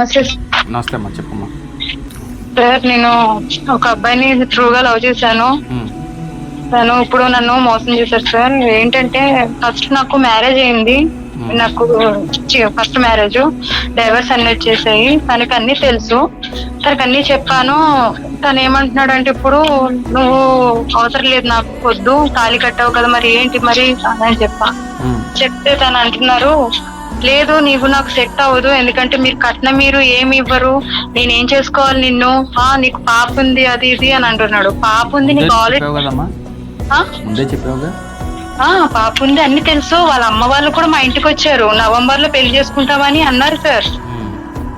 నమస్తే. అమ్మా చెప్పమ్మా. సార్ నేను ఒక అబ్బాయిని ట్రూగా లవ్ చేశాను. తను ఇప్పుడు నన్ను మోసం చేశారు సార్. ఏంటంటే ఫస్ట్ నాకు మ్యారేజ్ అయింది. నాకు ఫస్ట్ మ్యారేజ్ డైవర్స్ అన్ని వచ్చేసాయి. తనకి అన్ని తెలుసు. తనకి అన్ని చెప్పాను. తను ఏమంటున్నాడు అంటే ఇప్పుడు నువ్వు అవసరం లేదు నాకు వద్దు. తాళి కట్టావు కదా మరి ఏంటి మరి? అని చెప్పా. చెప్తే తను అంటున్నారు లేదు నీవు నాకు సెట్ అవ్వదు ఎందుకంటే మీరు కట్నం మీరు ఏమి ఇవ్వరు. నేనేం చేసుకోవాలి నిన్ను? ఆ నీకు పాప ఉంది అది ఇది అని అంటున్నాడు. పాప ఉంది నీకు ఆల్రెడీ పాప ఉంది అన్ని తెలుసు. వాళ్ళ అమ్మ వాళ్ళు కూడా మా ఇంటికి వచ్చారు. నవంబర్లో పెళ్ళి చేసుకుంటామని అన్నారు సార్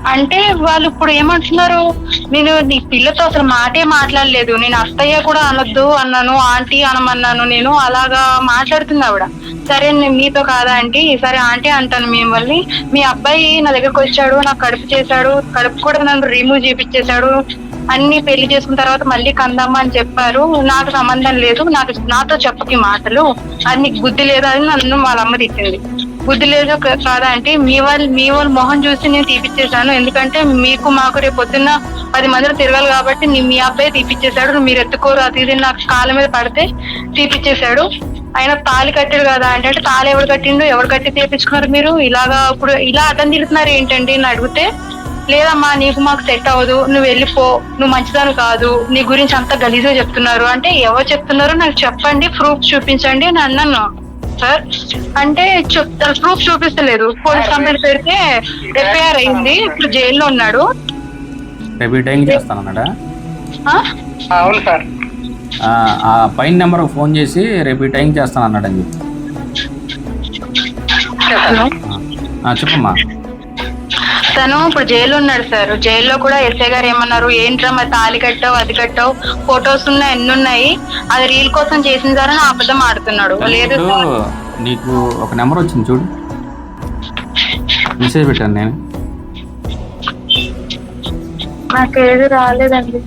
అంటే వాళ్ళు ఇప్పుడు ఏమంటున్నారు? నేను నీ పిల్లతో అసలు మాటే మాట్లాడలేదు. నేను అత్తయ్య కూడా అనొద్దు అన్నాను ఆంటీ అనమన్నాను నేను అలాగా మాట్లాడుతుంది ఆవిడ. సరే నేను మీతో కాదా ఆంటీ? సరే ఆంటీ అంటాను మిమ్మల్ని. మీ అబ్బాయి నా దగ్గరకు వచ్చాడు నాకు కడుపు చేశాడు కడుపు కూడా నన్ను రిమూవ్ చేపించేశాడు అన్ని పెళ్ళి చేసుకున్న తర్వాత మళ్ళీ కందమ్మ అని చెప్పారు. నాకు సంబంధం లేదు. నాకు నాతో చెప్పకి మాటలు. అది నీకు బుద్ధి లేదా అని నన్ను వాళ్ళ అమ్మ తిట్టింది. బుద్ధి లేదు కాదా అంటే మీ వాళ్ళు మీ వాళ్ళు మొహం చూసి నేను తీపిచ్చేసాను ఎందుకంటే మీకు మాకు రేపు పొద్దున్న పది మందిలో తిరగాలి కాబట్టి మీ అబ్బాయి తీపిచ్చేశాడు. మీరు ఎత్తుకోరు అది ఇది నాకు కాళ్ళ మీద పడితే తీపిచ్చేశాడు. ఆయన తాళి కట్టాడు కదా అంటే అంటే తాళి ఎవరు కట్టిండు ఎవరు కట్టి తీపించుకున్నారు మీరు? ఇలాగా ఇప్పుడు ఇలా అతను తిడుతున్నారు ఏంటండి? అని అడిగితే లేదమ్మా నీకు మాకు సెట్ అవ్వదు. నువ్వు వెళ్ళిపో. నువ్వు మంచిదాను కాదు. నీ గురించి అంత గలీజ్గా చెప్తున్నారు. అంటే ఎవరు చెప్తున్నారో నాకు చెప్పండి. ప్రూఫ్ చూపించండి అని అన్నాను. సార్. అంటే ప్రూఫ్ చూపిస్తలేదు. పోలీస్ కంప్లైంట్ పెడితే ఎఫ్ఐఆర్ అయింది. ఇప్పుడు జైల్లో ఉన్నాడు. రేపు ఈ టైంకి చేస్తానన్నాడా ఆ? అవును సార్. ఆ, ఆ పైన నెంబర్కి ఫోన్ చేసి రేపు ఈ టైంకి చేస్తానన్నాడు అని చెప్పి. హలో? ఆ, చెప్పమ్మా. తను ఇప్పుడు జైల్లో ఉన్నాడు సార్. జైల్లో కూడా ఎస్ఐ గారు ఏమన్నారు? ఏంట్రా మరి తాళి కట్టావు? అది కట్టావు? ఫొటోస్ ఉన్నాయి ఎన్ని ఉన్నాయి. అది రీల్ కోసం చేసిన సార్ అని అబద్ధం ఆడుతున్నాడు లేదు సార్. నీకు ఒక నెంబర్ వచ్చింది చూడు. మెసేజ్ పెట్టాను నేను. నాకు ఏది రాలేదండి.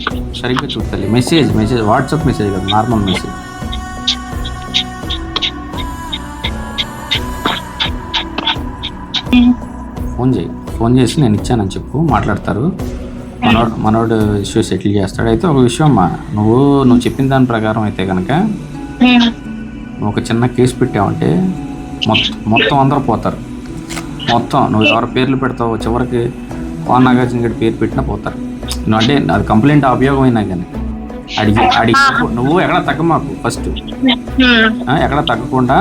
సరిగ్గా చూడాలి మెసేజ్ మెసేజ్ వాట్సాప్ మెసేజ్ కదా నార్మల్ మెసేజ్. ఫోన్ చేయి. ఫోన్ చేసి నేను ఇచ్చానని చెప్పు మాట్లాడతారు. మనోడు మనోడు ఇష్యూ సెటిల్ చేస్తాడు. అయితే ఒక విషయం అమ్మా నువ్వు నువ్వు చెప్పిన దాని ప్రకారం అయితే కనుక ఒక చిన్న కేసు పెట్టావంటే మొత్తం మొత్తం అందరూ పోతారు. మొత్తం నువ్వు ఎవరి పేర్లు పెడతావు చివరికి పవన్ నాగార్జున గారి పేరు పెట్టినా పోతారు. నువ్వు అంటే అది కంప్లైంట్ అయినా కానీ అడిగి అడిగి నువ్వు ఎక్కడ తగ్గమాకు ఫస్ట్. ఉమ్. ఎక్కడ తగ్గకుండా.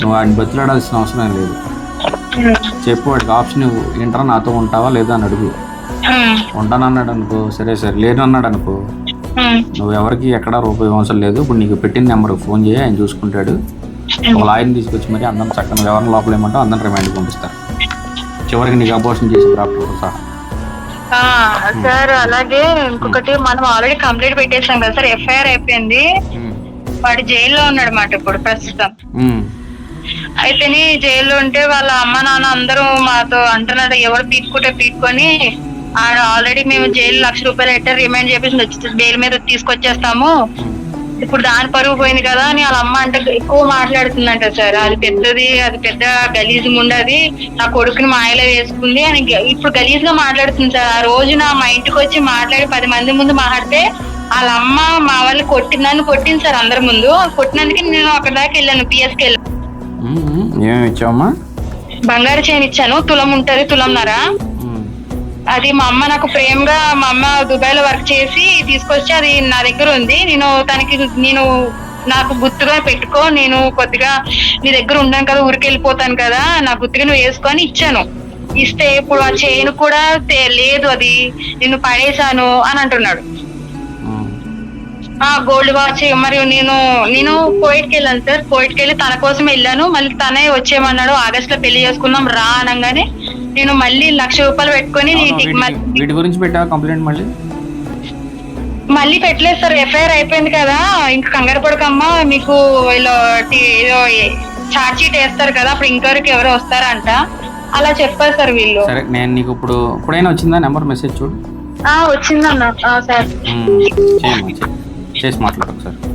నువ్వు ఆయన బతిలాడాల్సిన అవసరం లేదు. చెప్పు వాడికి ఆప్షన్. ఏంట్రా నాతో ఉంటావా లేదా అని అడుగు. ఉంటానన్నాడు అనుకో సరే సరే లేనన్నాడు అనుకో. నువ్వు ఎవరికి ఎక్కడ రూపాయి అవసరం లేదు ఇప్పుడు నీకు పెట్టిన నెంబర్కి ఫోన్ చేయి ఆయన చూసుకుంటాడు ఒక లాయర్ని తీసుకొచ్చి మరి అందరం చక్కగా ఎవరిని లోపల ఏమంటావు అందరం రిమైండ్ పంపిస్తారు చివరికి నీకు అబోషన్ చేసి డాక్టర్ సహా సార్ అలాగే ఇంకొకటి మనం ఆల్రెడీ కంప్లైంట్ పెట్టేసాం కదా సార్ ఎఫ్ఐఆర్ అయిపోయింది. వాడు జైల్లో ఉన్నాడు మాట ఇప్పుడు ప్రస్తుతం. అయితేని జైల్లో ఉంటే వాళ్ళ అమ్మ నాన్న అందరూ మాతో అంటున్నారు ఎవరు పీక్కుంటే పీక్కొని ఆడ ఆల్రెడీ మేము జైలు లక్ష రూపాయలు ఎట్ట రిమైండ్ చేపించి బెయిల్ మీద తీసుకొచ్చేస్తాము. ఇప్పుడు దాని పరుగు పోయింది కదా అని వాళ్ళ అమ్మ అంటే ఎక్కువ మాట్లాడుతుందంట సార్. అది పెద్దది అది పెద్ద గలీజ్ ఉండదు. నా కొడుకుని మాయలో వేసుకుంది అని ఇప్పుడు గలీజ్గా మాట్లాడుతుంది సార్. ఆ రోజు నా మా ఇంటికి వచ్చి మాట్లాడి పది మంది ముందు మాట్లాడితే వాళ్ళ అమ్మ మా వాళ్ళు కొట్టిందని కొట్టింది సార్ అందరి ముందు. కొట్టినందుకే నేను అక్కడ దాకా వెళ్ళాను పిఎస్కి వెళ్ళాను. ఏమేమి ఇచ్చావమ్మా? బంగారు చైన్ ఇచ్చాను. తులం ఉంటది తులంన్నర. అది మా అమ్మ నాకు ప్రేమగా మా అమ్మ దుబాయ్లో వర్క్ చేసి తీసుకొచ్చి అది నా దగ్గర ఉంది. నేను తనకి నేను నాకు గుర్తుగా పెట్టుకో నేను కొద్దిగా నీ దగ్గర ఉన్నాను కదా ఊరికి వెళ్ళిపోతాను కదా నా గుర్తుగా నువ్వు వేసుకొని ఇచ్చాను. ఇస్తే ఇప్పుడు ఆ చైన్ కూడా లేదు అది. నిన్ను పడేశాను అని అంటున్నాడు. గోల్డ్ వాచ్ మరియు నేను నేను కోయిట్కి వెళ్ళాను సార్ కోయిట్కి వెళ్ళి తన కోసం వెళ్ళాను. మళ్ళీ తనే వచ్చేయమన్నాడు. ఆగస్ట్లో పెళ్ళి చేసుకుందాం రా అనగానే నేను మళ్ళీ లక్ష రూపాయలు పెట్టుకొని వీటి- గురించి పెట్టావా కంప్లైంట్ మళ్ళీ? మళ్ళీ పెట్టలేదు సార్ ఎఫ్ఐఆర్ అయిపోయింది కదా. ఇంకా కంగారు పడకమ్మా. మీకు ఇలా ఏదో ఛార్జ్ షీట్ వేస్తారు కదా. అప్పుడు ఇంకొకరికి ఎవరో వస్తారంట. అలా చెప్పారు సార్ వీళ్ళు. సరే నేను నీకు ఇప్పుడు ఇప్పుడైనా వచ్చిందా? నెంబర్ మెసేజ్ చూడు. వచ్చిందన్న. సార్ చేసి మాట్లాడతాం సార్.